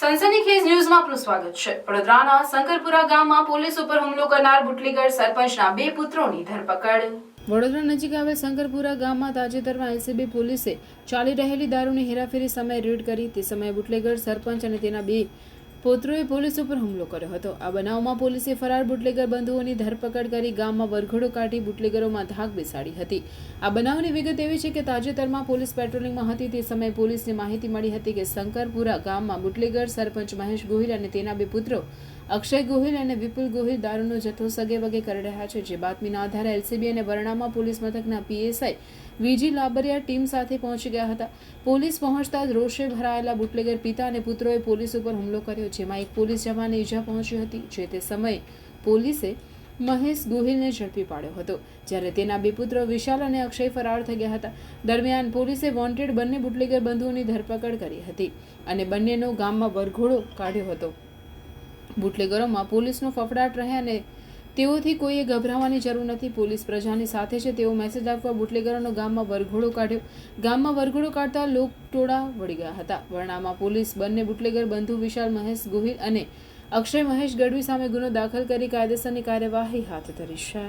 સનસનીખેજ ન્યૂઝમાં આપનું સ્વાગત છે. વડોદરાના શંકરપુરા ગામમાં પોલીસ ઉપર હુમલો કરનાર બુટલીગર સરપંચના બે પુત્રોની ધરપકડ. વડોદરા નજીક આવેલ શંકરપુરા ગામમાં તાજેતરમાં એલસીબી પોલીસે ચાલી રહેલી દારૂની હેરાફેરી સમયે રેડ કરી. તે સમયે બુટલેગર સરપંચ અને તેના બે પુત્રોએ પોલીસ ઉપર હુમલો કર્યો હતો. આ બનાવમાં પોલીસે ફરાર બુટલેગર બંધુઓની ધરપકડ કરી ગામમાં વરઘોડો કાઢી બુટલેગરોમાં ધાક બેસાડી હતી. આ બનાવની વિગત એવી છે કે તાજેતરમાં પોલીસ પેટ્રોલિંગમાં હતી. તે સમયે પોલીસને માહિતી મળી હતી કે શંકરપુરા ગામમાં બુટલેગર સરપંચ મહેશ ગોહિલ અને તેના બે પુત્રો અક્ષય ગોહિલ અને વિપુલ ગોહિલ દારૂનો જથ્થો સગે વગે કરી રહ્યા છે, જે બાતમીના આધારે એલસીબી અને વરણામા પોલીસ મથકના પીએસઆઈ વીજી લાબરિયા ટીમ સાથે પહોંચી ગયા હતા. પોલીસ પહોંચતા જ રોષે ભરાયેલા બુટલેગર પિતા અને પુત્રોએ પોલીસ ઉપર હુમલો કર્યો, જેમાં એક પોલીસ જવાનને ઈજા પહોંચી હતી, જે તે સમયે પોલીસે મહેશ ગોહિલને ઝડપી પાડ્યો હતો. જ્યારે તેના બે પુત્રો વિશાલ અને અક્ષય ફરાર થઈ ગયા હતા, દરમિયાન પોલીસે વોન્ટેડ બંને બુટલેગર બંધુઓની ધરપકડ કરી હતી અને બંનેનો ગામમાં વરઘોડો કાઢ્યો હતો. બુટલેગરોમાં પોલીસનો ફફડાટ રહે અને તેઓથી કોઈએ ગભરાવાની જરૂર નથી. પોલીસ પ્રજાની સાથે છે. તેવો મેસેજ આપવા બુટલેગરોનો ગામમાં વરઘોડો કાઢ્યો. ગામમાં વરઘોડો કાઢતા લોકટોળા વળી ગયા હતા. વરણામાં પોલીસ બંને બુટલેગર બંધુ વિશાલ, મહેશ ગોહિલ અને અક્ષય મહેશ ગઢવી સામે ગુનો દાખલ કરી કાયદેસરની કાર્યવાહી હાથ ધરી છે.